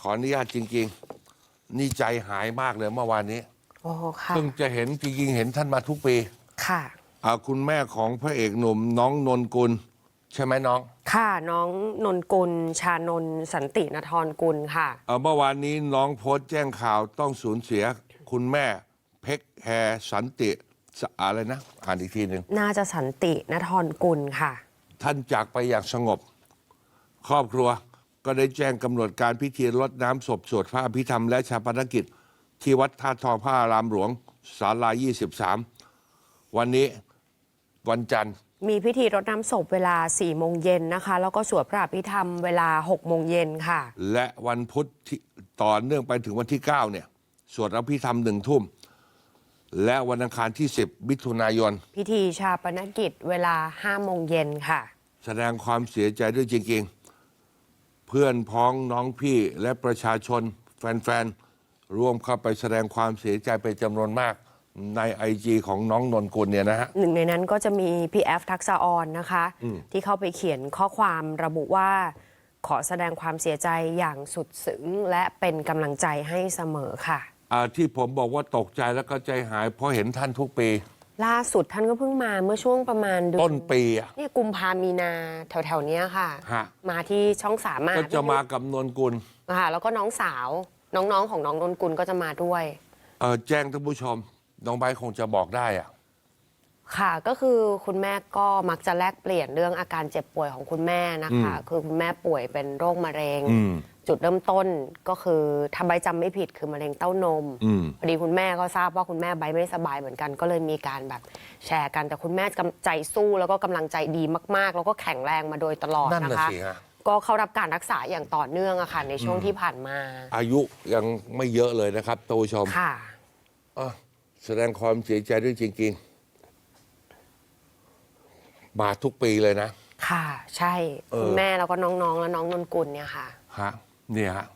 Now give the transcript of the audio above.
ขออนุญาตจริง ๆ นี่ใจหายมากเลยเมื่อวานนี้โอ้ค่ะเพิ่งจะเห็นจริงๆเห็นท่านมาทุกปีค่ะ อ่าคุณแม่ของพระเอกหนุ่มน้องนนกุล ใช่ไหมน้องค่ะน้องนนกุล ชานนท์สันตินทรกุลค่ะเอ่อเมื่อวานนี้น้องโพสต์แจ้งข่าวต้องสูญเสีย คุณแม่เพกแฮสันติสะอะไรนะ อ่านอีกทีหนึ่ง น่าจะสันตินทรกุลค่ะ ท่านจากไปอย่างสงบ ครอบครัว ก็ได้แจ้งกำหนดการพิธีรดน้ำศพสวดพระอภิธรรมและชาปนกิจ ที่วัดท่าทองพระอารามหลวงศาลา 23 วันนี้วันจันทร์ มีพิธีรดน้ำศพเวลา 4 โมงเย็นนะคะ แล้วก็สวดพระอภิธรรมเวลา 6 โมงเย็นค่ะ และวันพุธที่ต่อเนื่องไปถึงวันที่ 9 เนี่ย สวดอภิธรรมหนึ่งทุ่ม และวันอังคารที่ 10 มิถุนายน พิธีชาปนกิจเวลา 5 โมงเย็นค่ะ แสดงความเสียใจด้วยจริงๆ เพื่อนพ้องน้องพี่และประชาชนแฟนๆ ร่วมเข้าไปแสดงความเสียใจเป็นจำนวนมากในไอจีของน้องนนกุลเนี่ยนะฮะหนึ่งในนั้นก็จะมีพี่แอฟทักษะออนนะคะ ที่เข้าไปเขียนข้อความระบุว่า ขอแสดงความเสียใจอย่างสุดซึ้งและเป็นกำลังใจให้เสมอค่ะ อ่าที่ผมบอกว่าตกใจแล้วก็ใจหายเพราะเห็นท่านทุกปี ล่าสุดท่านก็เพิ่งมาเมื่อช่วงประมาณเดือต้นปีอะเนี่ยกุมภามีนาแถวๆเนี้ยค่ะ ฮะ มาที่ช่องสามมาก็จะมากับนนกุลค่ะแล้วก็น้องสาวน้องๆของน้องนนกุลก็จะมาด้วย เอ่อแจ้งท่านผู้ชม น้องใบร์ทคงจะบอกได้อะ ค่ะก็คือคุณแม่ก็มักจะแลกเปลี่ยนเรื่องอาการเจ็บป่วยของคุณแม่นะคะ คือคุณแม่ป่วยเป็นโรคมะเร็ง อืม จุดเริ่มต้นก็คือถ้าใบจำไม่ผิดคือมะเร็งเต้านมอืม พอดีคุณแม่ก็ทราบว่าคุณแม่ใบไม่สบายเหมือนกัน ก็เลยมีการแบบแชร์กันแต่คุณแม่กำใจสู้แล้วก็กำลังใจดีมาก ๆ แล้วก็แข็งแรงมาโดยตลอดนั่นนะน่ะคะ สิฮะ ก็เข้ารับการรักษาอย่างต่อเนื่องอะค่ะในช่วงที่ผ่านมาอายุยังไม่เยอะเลยนะครับท่านผู้ชมค่ะ อะแสดงความเสียใจด้วยจริง ๆ มาทุกปีเลยนะ ค่ะ ใช่เออคุณแม่แล้วก็น้องๆ และน้องนนกุลเนี่ยค่ะ ฮะเนี่ยฮะ